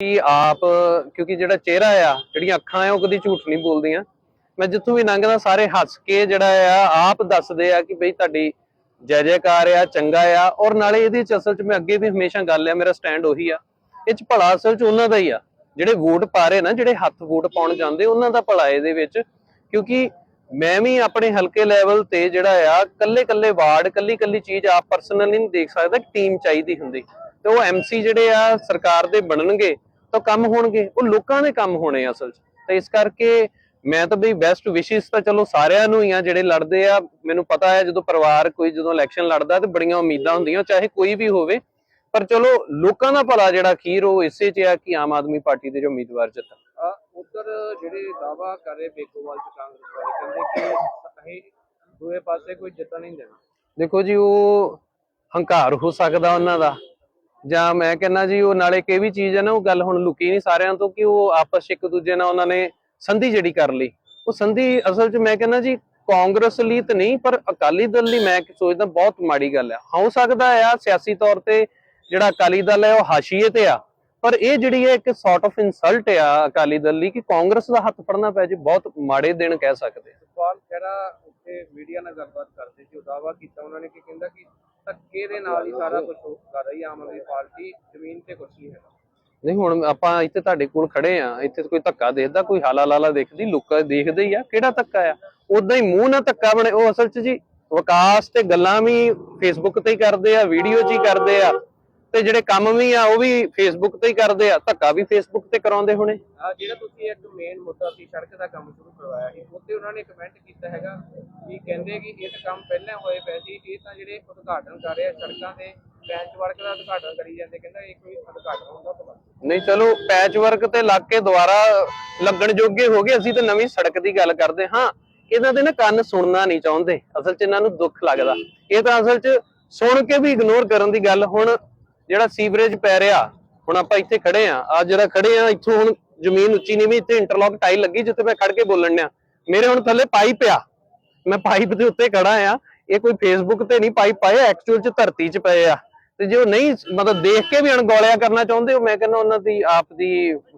ਕਿ ਆਪ, ਕਿਉਂਕਿ ਜਿਹੜਾ ਚਿਹਰਾ ਆ, ਜਿਹੜੀਆਂ ਅੱਖਾਂ ਆ, ਉਹ ਕਦੀ ਝੂਠ ਨਹੀਂ ਬੋਲਦੀਆਂ। ਮੈਂ ਜਿੱਥੋਂ ਵੀ ਲੰਘਦਾ, ਸਾਰੇ ਹੱਸ ਕੇ ਜਿਹੜਾ ਆ, ਆਪ ਦੱਸਦੇ ਆ ਕਿ ਬਈ ਤੁਹਾਡੀ ਜੈ ਜੈਕਾਰ ਆ, ਚੰਗਾ ਆ। ਔਰ ਨਾਲੇ ਇਹਦੇ ਚ ਅਸਲ ਚ ਮੈਂ ਅੱਗੇ ਵੀ ਹਮੇਸ਼ਾ ਗੱਲ ਆ, ਮੇਰਾ ਸਟੈਂਡ ਉਹੀ ਆ। ਇਹ ਚ ਭਲਾ ਅਸਲ ਚ ਉਹਨਾਂ ਦਾ ਹੀ ਆ। ਜਿਹੜੇ ਵੋਟ ਪਾ ਰਹੇ ਨਾ, ਜਿਹੜੇ ਹੱਥ ਵੋਟ ਪਾਉਣ ਜਾਂਦੇ, ਉਹਨਾਂ ਦਾ ਭਲਾ ਇਹਦੇ ਵਿੱਚ। ਕਿਉਂਕਿ ਮੈਂ ਵੀ ਆਪਣੇ ਹਲਕੇ ਲੈਵਲ ਤੇ ਜਿਹੜਾ ਆ ਕੱਲੇ ਕੱਲੇ ਵਾਰਡ ਕੱਲੀ ਕੱਲੀ ਚੀਜ਼ ਆਪ ਪਰਸਨਲੀ ਨਹੀਂ ਦੇਖ ਸਕਦਾ ਟੀਮ ਚਾਹੀਦੀ ਹੁੰਦੀ। ਤੇ ਉਹ ਐਮਸੀ ਜਿਹੜੇ ਆ, ਸਰਕਾਰ ਦੇ ਬਣਨਗੇ ਤਾਂ ਕੰਮ ਹੋਣਗੇ ਉਹ ਲੋਕਾਂ ਦੇ ਕੰਮ ਹੋਣੇ ਆ ਅਸਲ 'ਚ। ਤੇ ਇਸ ਕਰਕੇ ਮੈਂ ਤਾਂ ਬਈ ਬੈਸਟ ਵਿਸ਼ੇਸ ਤਾਂ ਚਲੋ ਸਾਰਿਆਂ ਨੂੰ ਹੀ ਆ ਜਿਹੜੇ ਲੜਦੇ ਆ ਮੈਨੂੰ ਪਤਾ ਹੈ ਜਦੋਂ ਪਰਿਵਾਰ ਕੋਈ ਜਦੋਂ ਇਲੈਕਸ਼ਨ ਲੜਦਾ ਤੇ ਬੜੀਆਂ ਉਮੀਦਾਂ ਹੁੰਦੀਆਂ ਚਾਹੇ ਕੋਈ ਵੀ ਹੋਵੇ। ਪਰ ਚਲੋ ਲੋਕਾਂ ਦਾ ਭਲਾ ਜਿਹੜਾ ਅਖੀਰ ਉਹ ਇਸੇ 'ਚ ਆ ਕਿ ਆਮ ਆਦਮੀ ਪਾਰਟੀ ਦੇ ਜੋ ਉਮੀਦਵਾਰ ਜਿੱਤਣ। ਉਧਰ ਜਿਹੜੇ ਦਾਵਾ ਕਰ ਰਹੇ ਬੇਕੋਵਾਲ ਚ ਕਾਂਗਰਸ ਵਾਲੇ ਕਹਿੰਦੇ ਕਿ ਅਸੀਂ ਦੂਏ ਪਾਸੇ ਕੋਈ ਜਿੱਤਣ ਨਹੀਂ ਦੇਣਾ। ਦੇਖੋ ਜੀ ਉਹ ਹੰਕਾਰ ਹੋ ਸਕਦਾ ਉਹਨਾਂ ਦਾ। ਜਾਂ ਮੈਂ ਕਹਿੰਦਾ ਜੀ, ਉਹ ਨਾਲੇ ਕਿ ਵੀ ਚੀਜ਼ ਹੈ ਨਾ, ਉਹ ਗੱਲ ਹੁਣ ਲੁਕੀ ਨਹੀਂ ਸਾਰਿਆਂ ਤੋਂ ਕਿ ਉਹ ਆਪਸ 'ਚ ਇੱਕ ਦੂਜੇ ਨਾਲ ਉਹਨਾਂ ਨੇ ਸੰਧੀ ਜਿਹੜੀ ਕਰ ਲਈ। ਉਹ ਸੰਧੀ ਅਸਲ 'ਚ ਮੈਂ ਕਹਿੰਦਾ ਜੀ, ਕਾਂਗਰਸ ਲਈ ਤਾਂ ਨਹੀਂ, ਪਰ ਅਕਾਲੀ ਦਲ ਲਈ ਮੈਂ ਸੋਚਦਾ ਬਹੁਤ ਮਾੜੀ ਗੱਲ ਹੈ ਹੋ ਸਕਦਾ ਆ, ਸਿਆਸੀ ਤੌਰ ਤੇ ਜਿਹੜਾ ਅਕਾਲੀ ਦਲ ਹੈ ਉਹ ਹਾਸ਼ੀਏ ਤੇ ਆ। ਪਰ ਇਹ ਜਿਹੜੀ ਹੈ ਇੱਕ ਸੌਰਟ ਆਫ ਇਨਸਲਟ ਆ ਅਕਾਲੀ ਦਲ ਲਈ ਕਿ ਕਾਂਗਰਸ ਦਾ ਹੱਥ ਫੜਨਾ ਪੈ ਜੇ, ਬਹੁਤ ਮਾੜੇ ਦਿਨ ਕਹਿ ਸਕਦੇ ਸਵਾਲ ਖਹਿਰਾ ਉੱਥੇ ਮੀਡੀਆ ਨਾਲ ਗੱਲਬਾਤ ਕਰਦੇ ਸੀ, ਉਹ ਦਾਵਾ ਕੀਤਾ ਉਹਨਾਂ ਨੇ ਕਿ ਕਹਿੰਦਾ ਕਿ ਧੱਕੇ ਦੇ ਨਾਲ ਹੀ ਸਾਰਾ ਕੁਝ ਕਰ ਰਹੀ ਆਮ ਆਦਮੀ ਪਾਰਟੀ ਜ਼ਮੀਨ ਤੇ ਕੁਝ ਨਹੀਂ ਹੈਗਾ। ਨਹੀਂ, ਹੁਣ ਆਪਾਂ ਇੱਥੇ ਤੁਹਾਡੇ ਕੋਲ ਖੜੇ ਆ, ਇੱਥੇ ਕੋਈ ਧੱਕਾ ਦੇਖਦਾ, ਕੋਈ ਹਾਲਾ ਲਾਲਾ ਦੇਖਦੀ, ਲੋਕਾਂ ਦੇਖਦੇ ਹੀ ਆ, ਕਿਹੜਾ ਧੱਕਾ ਆ? ਉਦਾਂ ਹੀ ਮੂੰਹ ਨਾਲ ਧੱਕਾ ਬਣੇ, ਉਹ ਅਸਲ 'ਚ ਜੀ, ਵਿਕਾਸ ਤੇ ਗੱਲਾਂ ਵੀ ਫੇਸਬੁੱਕ ਤੇ ਹੀ ਕਰਦੇ ਆ ਵੀਡੀਓ 'ਚ ਹੀ ਕਰਦੇ ਆ। ਤੇ ਜਿਹੜੇ ਕੰਮ ਵੀ ਆ ਉਹ ਵੀ ਫੇਸਬੁੱਕ ਤੇ ਹੀ ਕਰਦੇ ਆ ਧੱਕਾ ਵੀ ਫੇਸਬੁੱਕ ਤੇ ਕਰਾਉਂਦੇ ਹੋਣੇ। ਆ ਜਿਹੜਾ ਤੁਸੀਂ ਇੱਕ ਮੇਨ ਮੁੱਦਾ ਸੀ ਸੜਕ ਦਾ ਕੰਮ ਸ਼ੁਰੂ ਕਰਵਾਇਆ ਸੀ ਉੱਤੇ ਉਹਨਾਂ ਨੇ ਕਮੈਂਟ ਕੀਤਾ ਹੈਗਾ ਕਿ ਕਹਿੰਦੇ ਕਿ ਇਹ ਤਾਂ ਕੰਮ ਪਹਿਲਾਂ ਹੋਏ ਪਏ ਸੀ ਇਹ ਤਾਂ ਜਿਹੜੇ ਉਦਘਾਟਨ ਕਰ ਰਹੇ ਆ ਸੜਕਾਂ ਦੇ ਬੈਂਚ ਵਰਕ ਦਾ ਉਦਘਾਟਨ ਕਰੀ ਜਾਂਦੇ ਕਹਿੰਦਾ ਇਹ ਕੋਈ ਉਦਘਾਟਨ ਹੁੰਦਾ ਭਲਾ। ਨਹੀਂ ਚਲੋ ਪੈਚ ਵਰਕ ਤੇ ਲੱਗ ਕੇ ਦੁਬਾਰਾ ਲੱਗਣ ਜੋਗੇ ਹੋ ਗਏ ਅਸੀਂ ਤਾਂ ਨਵੀਂ ਸੜਕ ਦੀ ਗੱਲ ਕਰਦੇ ਹਾਂ। ਇਹਨਾਂ ਦੇ ਨਾ ਕੰਨ ਸੁਣਨਾ ਨਹੀਂ ਚਾਹੁੰਦੇ ਅਸਲ 'ਚ ਇਹਨਾਂ ਨੂੰ ਦੁੱਖ ਲੱਗਦਾ। ਇਹ ਤਾਂ ਅਸਲ 'ਚ ਸੁਣ ਕੇ ਵੀ ਇਗਨੋਰ ਕਰਨ ਦੀ ਗੱਲ ਹੁਣ ਜਿਹੜਾ ਸੀਵਰੇਜ ਪੈ ਰਿਹਾ, ਹੁਣ ਆਪਾਂ ਇੱਥੇ ਖੜੇ ਆ ਆ ਜਿਹੜਾ ਖੜੇ ਆ ਇੱਥੋਂ ਹੁਣ ਜ਼ਮੀਨ ਉੱਚੀ ਨੀਵੀਂ, ਇੱਥੇ ਇੰਟਰਲੌਕ ਟਾਈਲ ਲੱਗੀ ਜਿੱਥੇ ਮੈਂ ਖੜ ਕੇ ਬੋਲਣ ਡਿਆ। ਮੇਰੇ ਹੁਣ ਥੱਲੇ ਪਾਈਪ ਆ। ਮੈਂ ਪਾਈਪ ਦੇ ਉੱਤੇ ਖੜਾ ਆ ਇਹ ਕੋਈ ਫੇਸਬੁੱਕ ਤੇ ਨਹੀਂ ਪਾਈਪ ਪਾਏ ਐਕਚੁਅਲ 'ਚ ਧਰਤੀ 'ਚ ਪਏ ਆ। ਤੇ ਜੇ ਉਹ ਨਹੀਂ, ਮਤਲਬ ਦੇਖ ਕੇ ਵੀ ਅਣਗੌਲਿਆ ਕਰਨਾ ਚਾਹੁੰਦੇ ਹੋ, ਮੈਂ ਕਹਿੰਦਾ ਉਹਨਾਂ ਦੀ, ਆਪ ਦੀ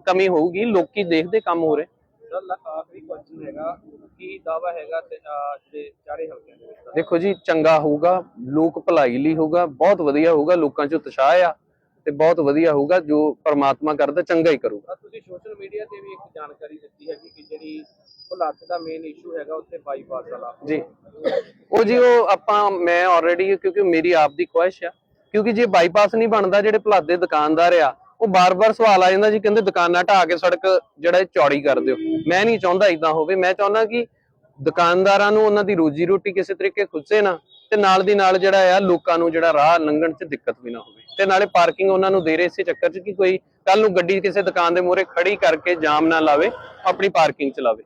ਕਮੀ ਹੋਊਗੀ, ਲੋਕੀ ਦੇਖਦੇ ਕੰਮ ਹੋ ਰਹੇ। ਸਰ ਆਖਰੀ ਕੁਐਸਚਨ ਹੈਗਾ। ਕੀ ਦਾਵਾ ਹੈਗਾ ਤੇ ਜਿਹੜੇ ਚਾਰੇ ਹਲਕਿਆਂ ਦੇ ਵਿੱਚ? ਦੇਖੋ ਜੀ ਚੰਗਾ ਹੋਊਗਾ ਲੋਕ ਭਲਾਈ ਲਈ ਹੋਊਗਾ ਬਹੁਤ ਵਧੀਆ ਹੋਊਗਾ ਲੋਕਾਂ 'ਚ ਉਤਸ਼ਾਹ ਆ ਤੇ ਬਹੁਤ ਵਧੀਆ ਹੋਊਗਾ ਜੋ ਪਰਮਾਤਮਾ ਕਰਦਾ ਚੰਗਾ ਹੀ ਕਰੂਗਾ ਤੁਸੀਂ ਸੋਸ਼ਲ ਮੀਡੀਆ ਤੇ ਵੀ ਇੱਕ ਜਾਣਕਾਰੀ ਦਿੱਤੀ ਹੈ ਕਿ ਜਿਹੜੀ ਭੁਲੱਥ ਦਾ ਮੇਨ ਇਸ਼ੂ ਹੈਗਾ ਉੱਥੇ ਬਾਈਪਾਸ ਵਾਲਾ ਜੀ ਉਹ ਜੀ ਉਹ ਆਪਾਂ ਮੈਂ ਆਲਰੇਡੀ ਕਿਉਂਕਿ ਮੇਰੀ ਆਪ ਦੀ ਖੁਆਇਸ਼ ਆ ਕਿਉਂਕਿ ਜੇ ਬਾਈਪਾਸ ਨਹੀਂ ਬਣਦਾ ਜਿਹੜੇ ਭਲਾਦ ਦੇ ਦੁਕਾਨਦਾਰ ਆ ਉਹ ਬਾਰ-ਬਾਰ ਸਵਾਲ ਆ ਜਾਂਦਾ ਜੀ, ਕਹਿੰਦੇ ਦੁਕਾਨਾਂ ਢਾਹ ਕੇ ਸੜਕ ਜਿਹੜਾ ਚੌੜੀ ਕਰ ਦਿਓ। ਮੈਂ ਨਹੀਂ ਚਾਹੁੰਦਾ ਇਦਾਂ ਹੋਵੇ। ਮੈਂ ਚਾਹੁੰਦਾ ਕਿ ਦੁਕਾਨਦਾਰਾਂ ਨੂੰ ਉਹਨਾਂ ਦੀ ਰੋਜੀ ਰੋਟੀ ਕਿਸੇ ਤਰੀਕੇ ਖੁੱਸੇ ਨਾ, ਤੇ ਨਾਲ ਦੀ ਨਾਲ ਜਿਹੜਾ ਆ ਲੋਕਾਂ ਨੂੰ ਜਿਹੜਾ ਰਾਹ ਲੰਘਣ 'ਚ ਦਿੱਕਤ ਵੀ ਨਾ ਹੋਵੇ। ਤੇ ਨਾਲੇ ਪਾਰਕਿੰਗ ਉਹਨਾਂ ਨੂੰ ਦੇ ਰਹੇ ਇਸੇ ਚੱਕਰ 'ਚ ਕਿ ਕੋਈ ਕੱਲ ਨੂੰ ਗੱਡੀ ਕਿਸੇ ਦੁਕਾਨ ਦੇ ਮੂਹਰੇ ਖੜੀ ਕਰਕੇ ਜਾਮ ਨਾ ਲਾਵੇ, ਆਪਣੀ ਪਾਰਕਿੰਗ ਚ ਲਾਵੇ।